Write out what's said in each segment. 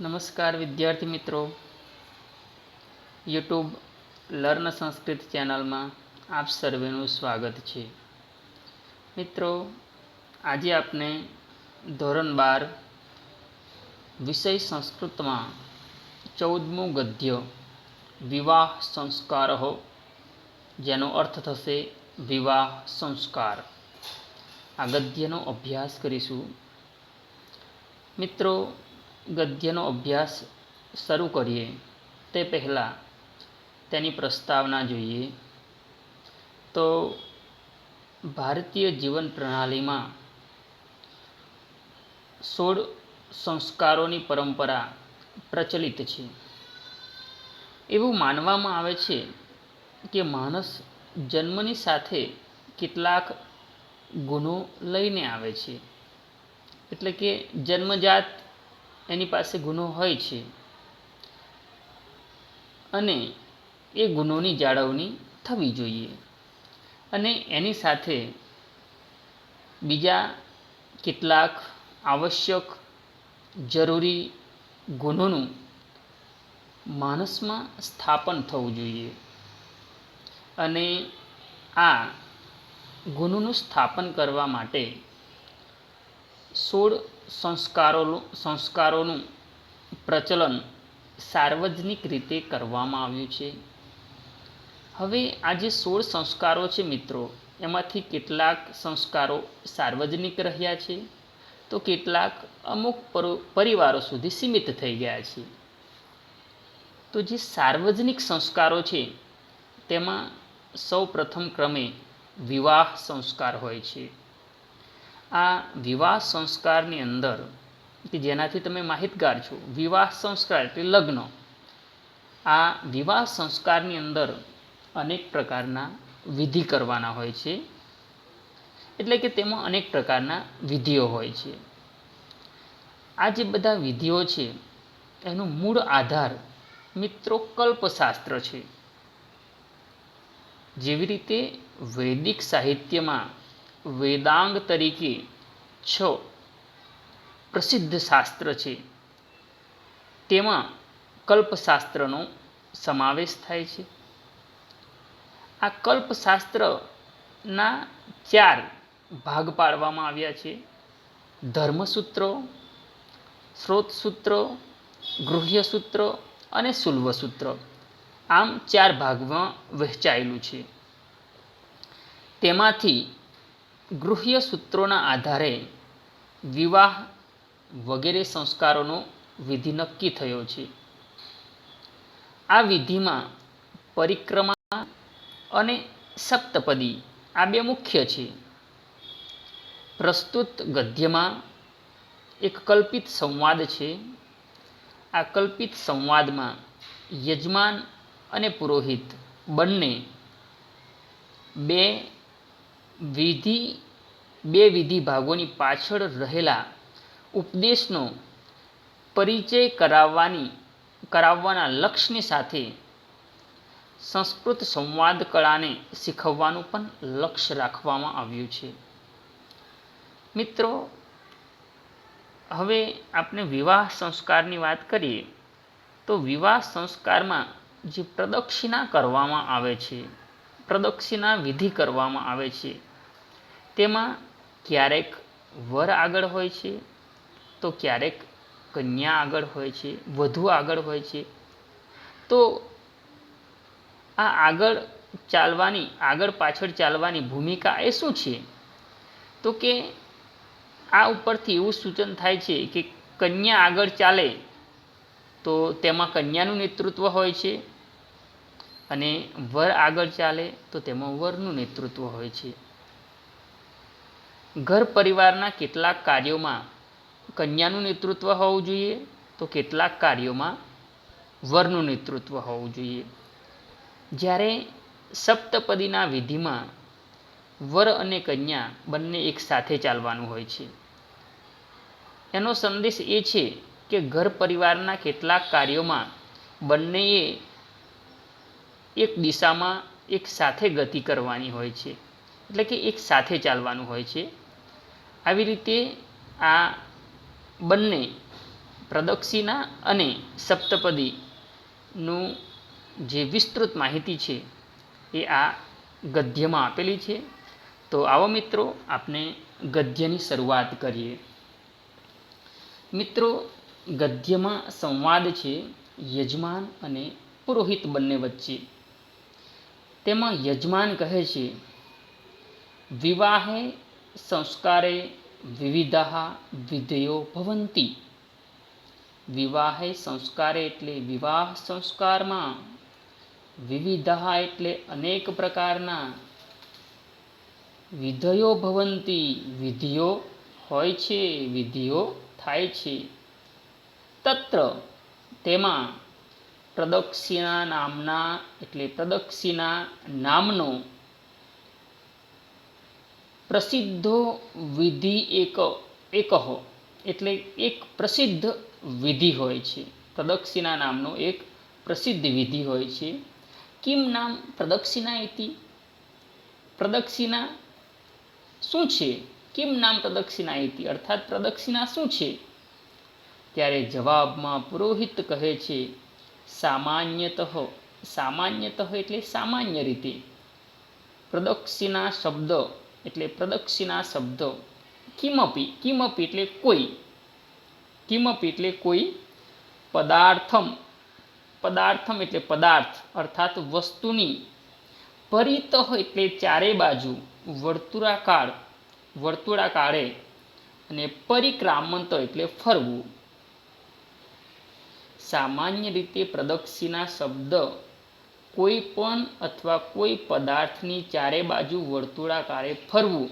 નમસ્કાર વિદ્યાર્થી મિત્રો. યુટ્યુબ લર્ન સંસ્કૃત ચેનલમાં આપ સર્વેનું સ્વાગત છે. મિત્રો, આજે આપણે ધોરણ બાર વિષય સંસ્કૃતમાં ચૌદમું ગદ્ય વિવાહ સંસ્કાર, જેનો અર્થ થશે વિવાહ સંસ્કાર. આ ગદ્યનો અભ્યાસ કરીશું. મિત્રો ગદ્યનો અભ્યાસ શરૂ કરીએ. તે પહેલાં તેની પ્રસ્તાવના જોઈએ. તો ભારતીય જીવન પ્રણાલીમાં સોળ સંસ્કારોની પરંપરા પ્રચલિત છે. એવું માનવામાં આવે છે કે માણસ જન્મની સાથે કેટલાક ગુણો લઈને આવે છે. એટલે કે જન્મજાત એની પાસે ગુનો હોય છે. અને એ ગુનોની જાળવણી થવી જોઈએ. અને એની સાથે બીજા કેટલાક આવશ્યક જરૂરી ગુનોનું માણસમાં સ્થાપન થવું જોઈએ. અને આ ગુનોનું સ્થાપન કરવા માટે સોળ સંસ્કારો સંસ્કારોનું પ્રચલન સાર્વજનિક રીતે કરવામાં આવ્યું છે. હવે આ જે સોળ સંસ્કારો છે મિત્રો, એમાંથી કેટલાક સંસ્કારો સાર્વજનિક રહ્યા છે? તો કેટલાક અમુક પરિવારો સુધી સીમિત થઈ ગયા છે. તો જે સાર્વજનિક સંસ્કારો છે, તેમાં સૌ પ્રથમ ક્રમે વિવાહ સંસ્કાર હોય છે. આ વિવાહ સંસ્કારની અંદર કે જેનાથી તમે માહિતગાર છો, વિવાહ સંસ્કાર એટલે લગ્ન. આ વિવાહ સંસ્કારની અંદર અનેક પ્રકારના વિધિ કરવાના હોય છે. એટલે કે તેમાં અનેક પ્રકારના વિધિઓ હોય છે. આ જે બધા વિધિઓ છે, એનો મૂળ આધાર મિત્રો કલ્પશાસ્ત્ર છે. જેવી રીતે વૈદિક સાહિત્યમાં વેદાંગ તરીકે છ પ્રસિદ્ધ શાસ્ત્ર છે. તેમાં કલ્પશાસ્ત્રનો સમાવેશ થાય છે. આ કલ્પશાસ્ત્રના ચાર ભાગ પાડવામાં આવ્યા છે. ધર્મસૂત્રો સ્ત્રોતસૂત્રો ગૃહ્યસૂત્ર અને સુલ્વસૂત્ર આમ ચાર ભાગમાં વહેંચાયેલું છે. તેમાંથી ગૃહ્ય સૂત્રોના આધારે વિવાહ વગેરે સંસ્કારોનો વિધિ નક્કી થયો છે. આ વિધિમાં પરિક્રમા અને સપ્તપદી આ બે મુખ્ય છે. પ્રસ્તુત ગદ્યમાં એક કલ્પિત સંવાદ છે. આ કલ્પિત સંવાદમાં યજમાન અને પુરોહિત બંને બે વિધિ, બે વિધિ ભાગોની પાછળ રહેલા ઉપદેશનો પરિચય કરાવવાની, કરાવવાના લક્ષ્યની સાથે સંસ્કૃત સંવાદ કળાને શીખવવાનું પણ લક્ષ્ય રાખવામાં આવ્યું છે. મિત્રો, હવે આપણે વિવાહ સંસ્કારની વાત કરીએ, તો વિવાહ સંસ્કારમાં જે પ્રદક્ષિણા કરવામાં આવે છે, પ્રદક્ષિણા વિધિ કરવામાં આવે છે તેમાં ક્યારેક વર આગળ હોય છે, તો ક્યારેક કન્યા આગળ હોય છે, વધુ આગળ હોય છે. તો આ આગળ ચાલવાની, આગળ પાછળ ચાલવાની ભૂમિકા એ શું છે? તો કે આ ઉપરથી એવું સૂચન થાય છે કે કન્યા આગળ ચાલે, તો તેમાં કન્યાનું નેતૃત્વ હોય છે અને વર આગળ ચાલે, તો તેમાં વરનું નેતૃત્વ હોય છે. ઘર પરિવારના કેટલાક કાર્યોમાં કન્યાનું નેતૃત્વ હોવું જોઈએ, તો કેટલાક કાર્યોમાં વરનું નેતૃત્વ હોવું જોઈએ. જ્યારે સપ્તપદીના વિધિમાં વર અને કન્યા બંને એક સાથે ચાલવાનું હોય છે, એનો સંદેશ એ છે કે ઘર પરિવારના કેટલાક કાર્યોમાં બંનેએ એક દિશામાં એક સાથે ગતિ કરવાની હોય છે, એટલે કે એક સાથે ચાલવાનું હોય છે. આવી રીતે આ બંને પ્રદક્ષિણા અને સપ્તપદીનું જે વિસ્તૃત માહિતી છે એ આ ગદ્યમાં આપેલી છે. તો આવો મિત્રો આપણે ગદ્યની શરૂઆત કરીએ. મિત્રો, ગદ્યમાં સંવાદ છે યજમાન અને પુરોહિત બંને વચ્ચે. તેમાં યજમાન કહે છે, વિવાહે સંસ્કારે વિવિધા વિધેયો ભવંતી વિવાહે સંસ્કારે એટલે વિવાહ સંસ્કારમાં વિવિધા એટલે અનેક પ્રકારના વિધયો ભવંતી, વિધિઓ હોય છે, વિધિઓ થાય છે। તત્ર તેમાં પ્રદક્ષિણા નામના એટલે પ્રદક્ષિણા નામનો પ્રસિદ્ધો વિધિ એક, એકહો. એટલે એક પ્રસિદ્ધ વિધિ હોય છે. પ્રદક્ષિણા નામનો એક પ્રસિદ્ધ વિધિ હોય છે. કિમ નામ પ્રદક્ષિણા ઇતિ પ્રદક્ષિણા શું છે? કિમ નામ પ્રદક્ષિણા ઇતિ અર્થાત પ્રદક્ષિણા શું છે? ત્યારે જવાબમાં પુરોહિત કહે છે, સામાન્યતઃ સામાન્યતઃ એટલે સામાન્ય રીતે. પ્રદક્ષિણા શબ્દ એટલે પ્રદક્ષિણા શબ્દ. કિમપી કિમપી એટલે કોઈ. કિમપી એટલે કોઈ પદાર્થમ. પદાર્થમ એટલે પદાર્થ, અર્થાત વસ્તુની. પરિતહ એટલે ચારે બાજુ, વર્તુળાકાર, વર્તુળાકારે. અને પરિક્રામંત એટલે ફરવું. સામાન્ય રીતે પ્રદક્ષિણા શબ્દ કોઈ પણ અથવા કોઈ પદાર્થની ચારે બાજુ વર્તુળાકારે ફરવું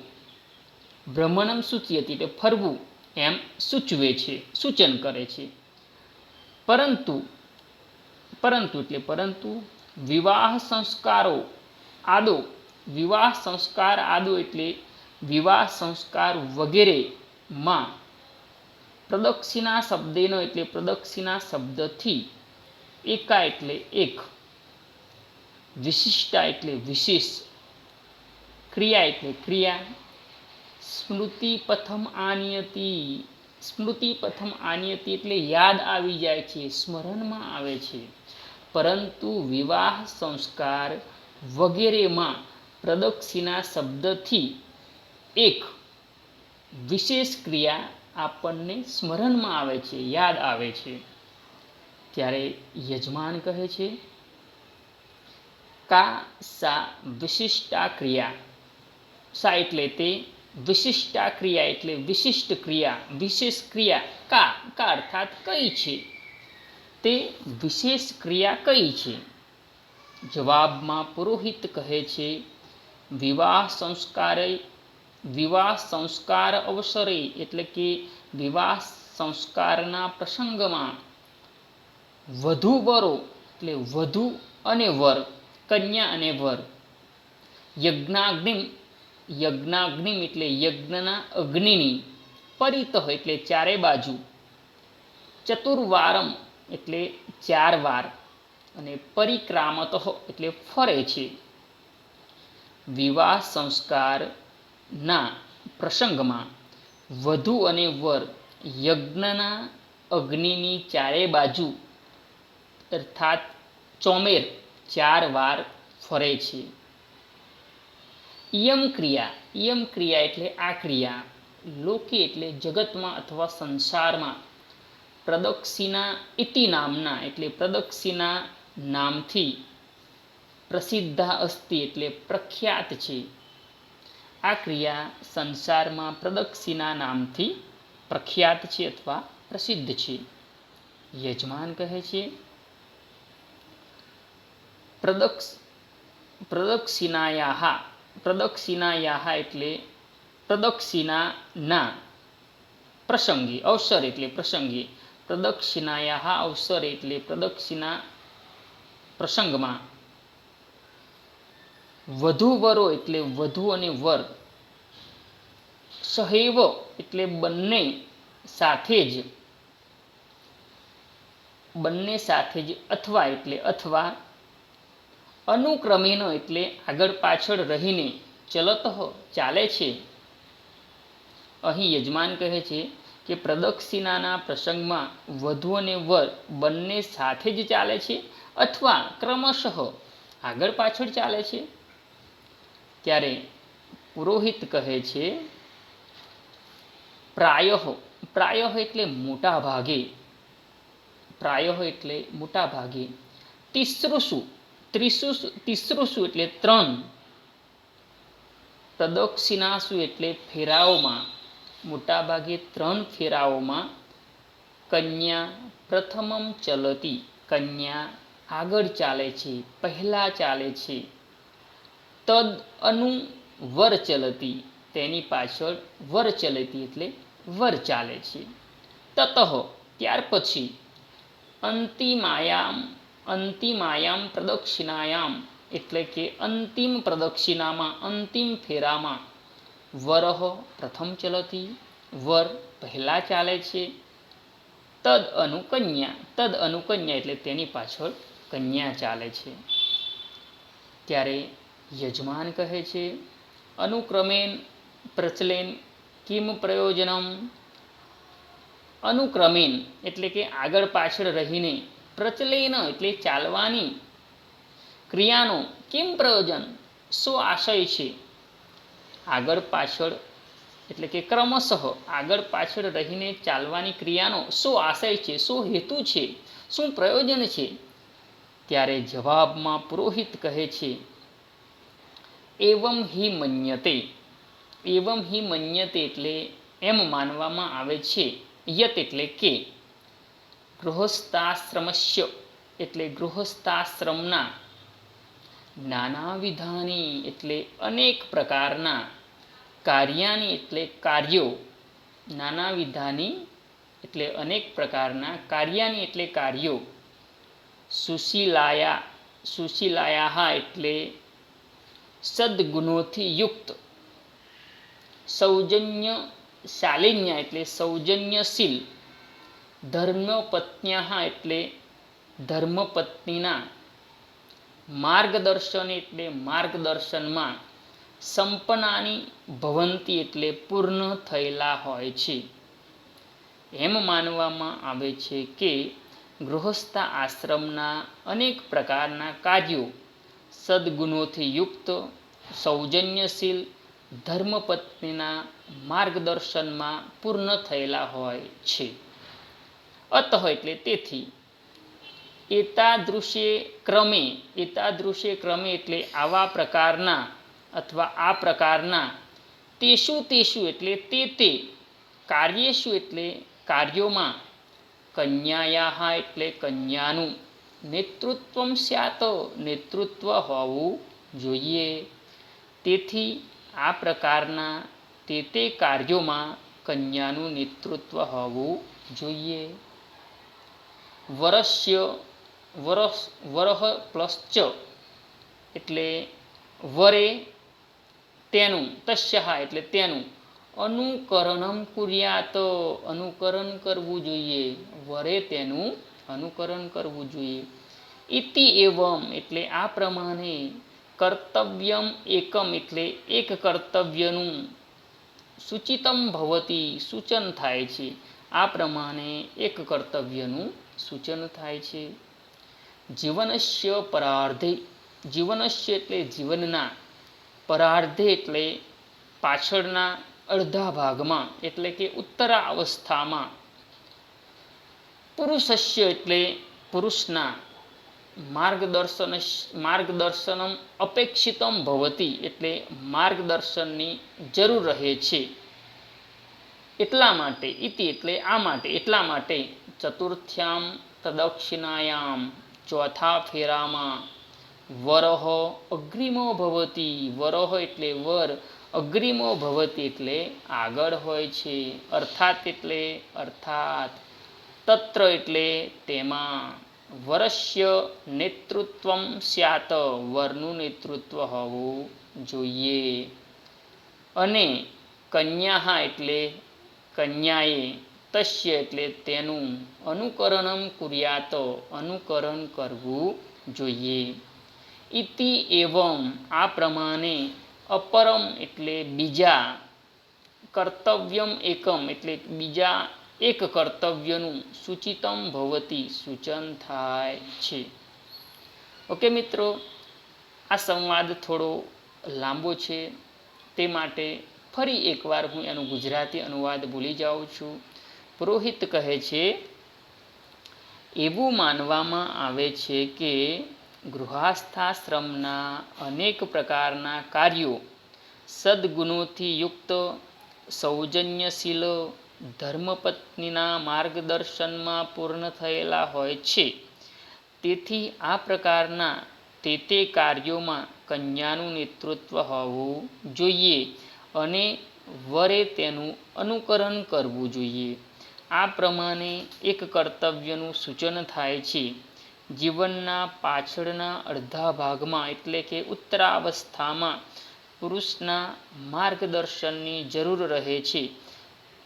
ભ્રમણમ સૂચિયતી એટલે ફરવું એમ સૂચવે છે, સૂચન કરે છે. પરંતુ પરંતુ એટલે પરંતુ વિવાહ સંસ્કારો, આદો, વિવાહ સંસ્કાર આદો એટલે વિવાહ સંસ્કાર વગેરેમાં પ્રદક્ષિણા શબ્દેનો એટલે પ્રદક્ષિણા શબ્દથી એકા એટલે એક. વિશિષ્ટા એટલે વિશેષ ક્રિયા એટલે ક્રિયા. સ્મૃતિ પ્રથમ આનિયતિ. સ્મૃતિ પ્રથમ આનિયતિ એટલે યાદ આવી જાય છે, સ્મરણમાં આવે છે. પરંતુ વિવાહ સંસ્કાર વગેરેમાં પ્રદક્ષિણા શબ્દથી એક વિશેષ ક્રિયા આપણને સ્મરણમાં આવે છે, યાદ આવે છે. ત્યારે યજમાન કહે છે કા સા વિશિષ્ટા ક્રિયા સા એટલે તે વિશિષ્ટા ક્રિયા એટલે વિશિષ્ટ ક્રિયા વિશેષ ક્રિયા કા કા અર્થાત કઈ છે તે વિશેષ ક્રિયા કઈ છે જવાબમાં પુરોહિત કહે છે વિવાહ સંસ્કારે વિવાહ સંસ્કાર અવસરે એટલે કે વિવાહ સંસ્કારના પ્રસંગમાં વધુ વરો એટલે વધુ અને વર કન્યા અને વર. યજ્ઞાગ્નિ યજ્ઞાગ્નિ એટલે યજ્ઞના અગ્નિની પરિતઃ એટલે ચારે બાજુ. ચતુર્વારમ એટલે ચાર વાર અને પરિક્રામત એટલે ફરે છે. વિવાહ સંસ્કારના પ્રસંગમાં વધુ અને વર યજ્ઞના અગ્નિની ચારે બાજુ અર્થાત ચોમેર ચાર વાર ફરે છે. યમ ક્રિયા યમ ક્રિયા એટલે આ ક્રિયા. લોકે એટલે જગતમાં અથવા સંસારમાં પ્રદક્ષિણા ઇતિ નામના એટલે પ્રદક્ષિણા નામથી પ્રસિદ્ધા અસ્તિ એટલે પ્રખ્યાત છે. આ ક્રિયા સંસારમાં પ્રદક્ષિણા નામથી પ્રખ્યાત છે અથવા પ્રસિદ્ધ છે. યજમાન કહે છે પ્રદક્ષ પ્રદક્ષિણાયા પ્રદક્ષિણાયા એટલે પ્રદક્ષિણાના પ્રસંગી અવસર એટલે પ્રસંગી પ્રદક્ષિણાયા અવસર એટલે પ્રદક્ષિણા પ્રસંગમાં વધુ વરો એટલે વધુ અને વર સહૈવ એટલે બંને સાથે જ બંને સાથે જ અથવા એટલે અથવા અનુક્રમેનો એટલે આગળ પાછળ રહીને ચલત ચાલે છે. અહીં યજમાન કહે છે કે પ્રદક્ષિણાના પ્રસંગમાં વધુ અને વર બંને સાથે જ ચાલે છે અથવા ક્રમશઃ આગળ પાછળ ચાલે છે? ત્યારે પુરોહિત કહે છે, પ્રાયઃ પ્રાયઃ એટલે મોટા ભાગે પ્રાયઃ એટલે મોટા ભાગે તિસૃસુ ત્રિસુસુ શું એટલે ત્રણ. પ્રદક્ષિણાસુ એટલે ફેરાઓમાં. મોટાભાગે ત્રણ ફેરાઓમાં કન્યા પ્રથમમ ચલતી. કન્યા આગળ ચાલે છે, પહેલાં ચાલે છે. તદ અનુ વર ચલતી, તેની પાછળ વર ચલતી એટલે વર ચાલે છે. તતઃ, ત્યાર પછી અંતિમાયામ અંતિમાયામ પ્રદક્ષિણાયામ. એટલે કે અંતિમ પ્રદક્ષિણામાં, અંતિમ ફેરામાં. વરહ પ્રથમ ચલતી, વર પહેલાં ચાલે છે. તદ અનુકન્યા તદ અનુકન્યા એટલે તેની પાછળ કન્યા ચાલે છે. ત્યારે યજમાન કહે છે, અનુક્રમેન પ્રચલેન કિમ પ્રયોજનમ? અનુક્રમેન એટલે કે આગળ પાછળ રહીને પ્રચલેન એટલે ચાલવાની ક્રિયાનો કેમ પ્રયોજન? શું આશય છે? આગળ પાછળ, એટલે કે ક્રમશઃ આગળ પાછળ રહીને ચાલવાની ક્રિયાનો શું આશય છે? શું હેતુ છે? શું પ્રયોજન છે? ત્યારે જવાબમાં પુરોહિત કહે છે, એવમ હિ મન્યતે. એવમ હિ મન્યતે એટલે એમ માનવામાં આવે છે, યત એટલે કે. ગૃહસ્થાશ્રમસ્ય એટલે ગૃહસ્થાશ્રમના નાનાવિધાની એટલે અનેક પ્રકારના કાર્યાની એટલે કાર્યો નાનાવિધાની એટલે અનેક પ્રકારના કાર્યાની એટલે કાર્યો, સુશીલાયા સુશીલાયા એટલે સદગુણોથી યુક્ત, સૌજન્ય શાલિન્ય એટલે સૌજન્યશીલ ધર્મપત્ન્યા એટલે ધર્મપત્નીના માર્ગદર્શન એટલે માર્ગદર્શનમાં સંપન્નાની ભવંતી એટલે પૂર્ણ થયેલા હોય છે. એમ માનવામાં આવે છે કે ગૃહસ્થ આશ્રમના અનેક પ્રકારના કાર્યો સદગુણોથી યુક્ત, સૌજન્યશીલ ધર્મપત્નીના માર્ગદર્શનમાં પૂર્ણ થયેલા હોય છે. અતઃ એટલે તેથી. એતાદૃશ્ય ક્રમે એતાદૃશ્ય ક્રમે એટલે આવા પ્રકારના અથવા આ પ્રકારના. તેશુ તેશું એટલે તે તે. કાર્યેશું એટલે કાર્યોમાં. કન્યાયા એટલે કન્યાનું. નેતૃત્વ સ્યાત, નેતૃત્વ હોવું જોઈએ. તેથી આ પ્રકારના તે તે કાર્યોમાં કન્યાનું નેતૃત્વ હોવું જોઈએ. વરસ્ય, વરસ, વરહ પ્લસ ચ. એટલે વરે તેનું તસ્ય એટલે તેનું. અનુકરણમ કુર્યાત, અનુકરણ કરવું જોઈએ. વરે તેનું અનુકરણ કરવું જોઈએ. ઇતિ એવમ એટલે આ પ્રમાણે કર્તવ્યમ એકમ એટલે એક કર્તવ્યનું સૂચિતમ ભવતી સૂચન થાય છે. આ પ્રમાણે એક કર્તવ્યનું સૂચન થાય છે. જીવનસ્ય પરાર્ધે, જીવનસ્ય એટલે જીવનના, પરાર્ધે એટલે પાછળના અડધા ભાગમાં, એટલે કે ઉત્તરા અવસ્થામાં પુરુષસ્ય એટલે પુરુષના, માર્ગદર્શન, માર્ગદર્શનમ અપેક્ષિતમ ભવતી, એટલે માર્ગદર્શનની જરૂર રહે છે. એટલા માટે, ઇતિ એટલે આ માટે, એટલા માટે ચતુર્થ્યામ પ્રદક્ષિણાયામ ચોથા ફેરામાં વરહ અગ્રિમો ભવતી વરહ એટલે વર, અગ્રિમો ભવતી એટલે આગળ હોય છે। અર્થાત એટલે, અર્થાત તત્ર એટલે તેમાં। વરસ્ય નેતૃત્વમ સ્યાત, વરનું નેતૃત્વ હોવું જોઈએ। અને કન્યા એટલે કન્યાએ તસ્ય એટલે તેનું અનુકરણમ કુર્યાત, અનુકરણ કરવું જોઈએ. ઇતિ એવમ, આ પ્રમાણે અપરમ એટલે બીજા, કર્તવ્યમ એકમ એટલે બીજા એક કર્તવ્યનું સૂચિતમ ભવતી સૂચન થાય છે. ઓકે મિત્રો, આ સંવાદ થોડો લાંબો છે, તે માટે ફરી એકવાર હું એનું ગુજરાતી અનુવાદ ભૂલી જાઉં છું. પુરોહિત કહે છે, એવું માનવામાં આવે છે કે ગૃહસ્થાશ્રમના અનેક પ્રકારના કાર્યો સદગુણોથી યુક્ત, સૌજન્યશીલ ધર્મપત્નીના માર્ગદર્શનમાં પૂર્ણ થયેલા હોય છે. તેથી આ પ્રકારના તે તે કાર્યોમાં કન્યાનું નેતૃત્વ હોવું જોઈએ અને વરે તેનું અનુકરણ કરવું જોઈએ. આ પ્રમાણે એક કર્તવ્યનું સૂચન થાય છે. જીવનના પાછળના અડધા ભાગમાં એટલે કે ઉત્તરાવસ્થામાં પુરુષના માર્ગદર્શનની જરૂર રહે છે.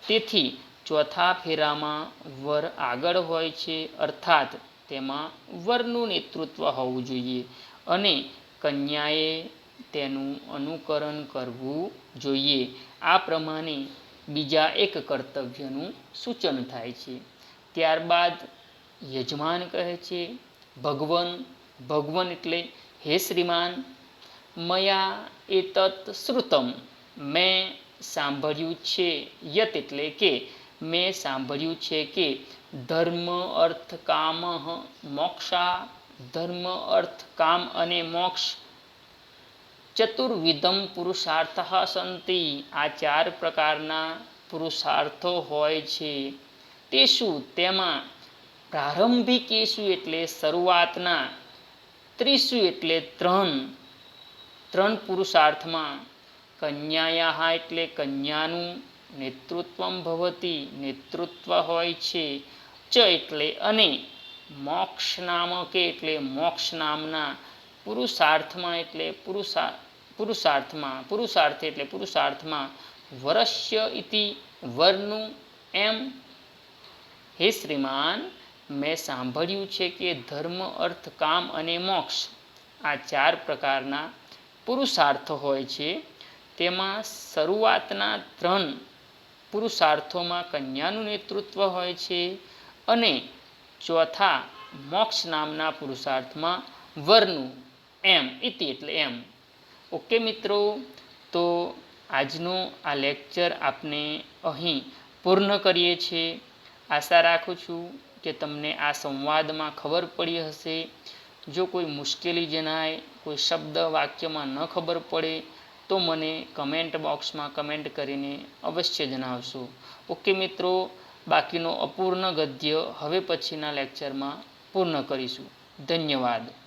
તેથી ચોથા ફેરામાં વર આગળ હોય છે, અર્થાત તેમાં વરનું નેતૃત્વ હોવું જોઈએ અને કન્યાએ તેનું અનુકરણ કરવું જોઈએ. આ પ્રમાણે બીજા એક કર્તવ્યનું સૂચન થાય છે. ત્યારબાદ યજમાન કહે છે, ભગવન ભગવન એટલે હે શ્રીમાન, મયા એતત શ્રુતમ, મેં સાંભળ્યું છે યત એટલે કે, મેં સાંભળ્યું છે કે ધર્મ અર્થ કામ મોક્ષા, ધર્મ અર્થ કામ અને મોક્ષ ચતુર્વિધમ પુરુષાર્થ સંતિ. આ ચાર પ્રકારના પુરુષાર્થો હોય છે. તે શું તેમાં પ્રારંભિકેશુ એટલે શરૂઆતના, ત્રીસુ એટલે ત્રણ ત્રણ પુરુષાર્થમાં કન્યાયા એટલે કન્યાનું નેતૃત્વમ ભવતી, નેતૃત્વ હોય છે. ચ એટલે અને, મોક્ષ નામકે એટલે મોક્ષ નામના પુરુષાર્થમાં એટલે પુરુષા, પુરુષાર્થમાં, પુરુષાર્થ એટલે પુરુષાર્થમાં વરસ્ય ઇતિ વરનું એમ. હે શ્રીમાન, મેં સાંભળ્યું છે કે ધર્મ, અર્થ, કામ અને મોક્ષ આ ચાર પ્રકારના પુરુષાર્થ હોય છે. તેમાં શરૂઆતના ત્રણ પુરુષાર્થોમાં કન્યાનું નેતૃત્વ હોય છે અને ચોથા મોક્ષ નામના પુરુષાર્થમાં વરનું એમ ઇતિ એટલે એમ. ઓકે મિત્રો, તો આજનો આ લેક્ચર આપને અહીં પૂર્ણ કરીએ છીએ. આશા રાખું છું કે તમને આ સંવાદમાં ખબર પડી હશે. જો કોઈ મુશ્કેલી જણાય, કોઈ શબ્દ વાક્યમાં ન ખબર પડે, તો મને કમેન્ટ બોક્સમાં કમેન્ટ કરીને અવશ્ય જણાવશો. ઓકે મિત્રો, બાકીનો અપૂર્ણ ગદ્ય હવે પછીના લેક્ચરમાં પૂર્ણ કરીશું. ધન્યવાદ.